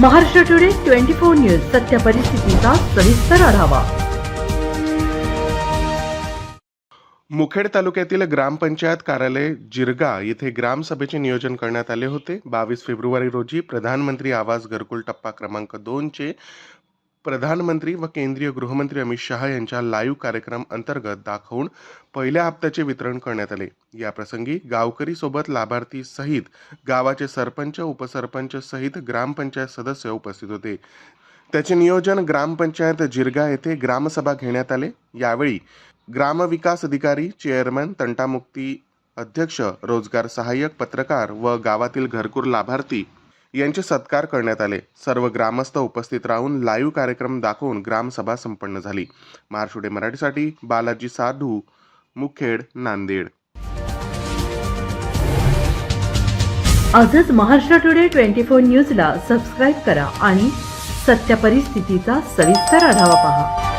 Maharashtra today twenty four news सत्य परिस्थितीचा सविस्तर आढावा. मुखेड तालुक्यातील ग्रामपंचायत कार्यालय जिरगा येथे ग्रामसभेचे नियोजन करण्यात आले होते. बावीस फेब्रुवारी रोजी प्रधानमंत्री आवास घरकुल टप्पा क्रमांक दोनचे प्रधानमंत्री व केंद्रीय गृहमंत्री अमित शहा यांच्या लाईव्ह कार्यक्रम अंतर्गत दाखवून पहिल्या हप्त्याचे वितरण करण्यात आले. याप्रसंगी गावकरी सोबत लाभार्थी सहित गावाचे सरपंच उपसरपंच सहित ग्रामपंचायत सदस्य उपस्थित होते. त्याचे नियोजन ग्रामपंचायत जिरगा येथे ग्रामसभा घेण्यात आले. यावेळी ग्रामविकास अधिकारी चेअरमन तंटामुक्ती अध्यक्ष रोजगार सहाय्यक पत्रकार व गावातील घरकुर लाभार्थी यांचे सत्कार करण्यात आले. सर्व ग्रामस्थ उपस्थित राहून लाईव्ह कार्यक्रम दाखवून ग्रामसभा संपन्न झाली. महाराष्ट्र मराठीसाठी बालाजी साधू मुखेड नांदेड. आजच महाराष्ट्र टुडे ट्वेंटी फोर न्यूजला सबस्क्राईब करा आणि सत्य परिस्थितीचा सविस्तर आढावा पहा.